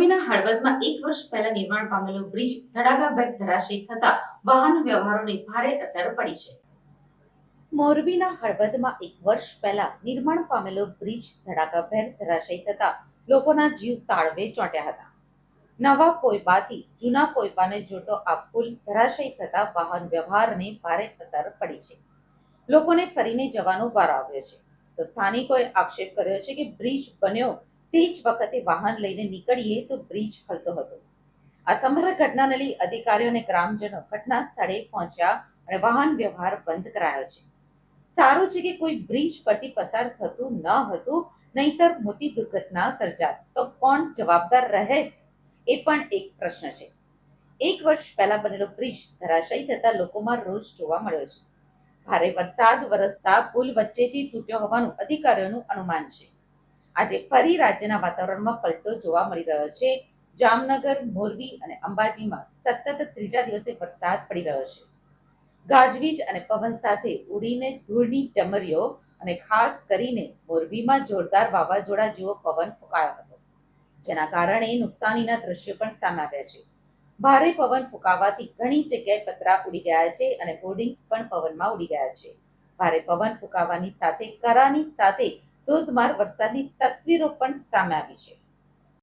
હળવદમાં એક વર્ષ પહેલા નિર્માણ પામેલો બ્રિજ ધડાકાભેર ધરાશયી થતા વાહન વ્યવહારોને ભારે અસર પડી છે. મોરબીના હળવદમાં એક વર્ષ પહેલા નિર્માણ પામેલો બ્રિજ ધડાકાભેર ધરાશયી થતા લોકોના જીવ તાળવે ચોંટ્યા હતા. નવા કોઈબાથી જૂના કોઈબાને જોડતો આ પુલ ધરાશયી થતા વાહન વ્યવહારને ભારે અસર પડી છે. લોકોને ફરીને જવાનો વારો આવ્યો છે. તો સ્થાનિકોએ આક્ષેપ કર્યો છે કે બ્રિજ બન્યો તે જ વખતે વાહન લઈને નીકળીએ તો બ્રિજ હલતો હતો. આ સમગ્ર ઘટનાને લઈ અધિકારીઓ અને ગ્રામજનો ઘટના સ્થળે પહોંચ્યા અને વાહન વ્યવહાર બંધ કરાયો છે. સારું છે કે કોઈ બ્રિજ પરથી પસાર થતું ન હતું, નહીતર મોટી દુર્ઘટના સર્જાત. તો કોણ જવાબદાર રહે? એ પણ એક પ્રશ્ન છે. એક વર્ષ પહેલા બનેલો બ્રિજ ધરાશયી થતા લોકોમાં રોષ જોવા મળ્યો છે. ભારે વરસાદ, વરસતા પુલ વચ્ચેથી તૂટ્યો હોવાનું અધિકારીઓનું અનુમાન છે. આજે ફરી રાજ્યના વાતાવરણમાં પલટો જોવા મળી રહ્યો છે. જામનગર, મોરબી અને અંબાજીમાં સતત ત્રીજા દિવસે વરસાદ પડી રહ્યો છે. ગાજવીજ અને પવન સાથે ઉડીને ધૂળની ટમરીઓ અને ખાસ કરીને મોરબીમાં જોરદાર વાવાઝોડા જેવો પવન ફૂંકાયો હતો, જેના કારણે નુકસાનીના દ્રશ્યો પણ સામે આવ્યા છે. ભારે પવન ફૂંકાવાથી ઘણી જગ્યાએ પતરા ઉડી ગયા છે અને હોર્ડિંગ્સ પણ પવનમાં ઉડી ગયા છે. ભારે પવન ફૂંકાવાની સાથે કરાની સાથે ધોધમાર વરસાદની તસવીરો પણ સામે આવી છે.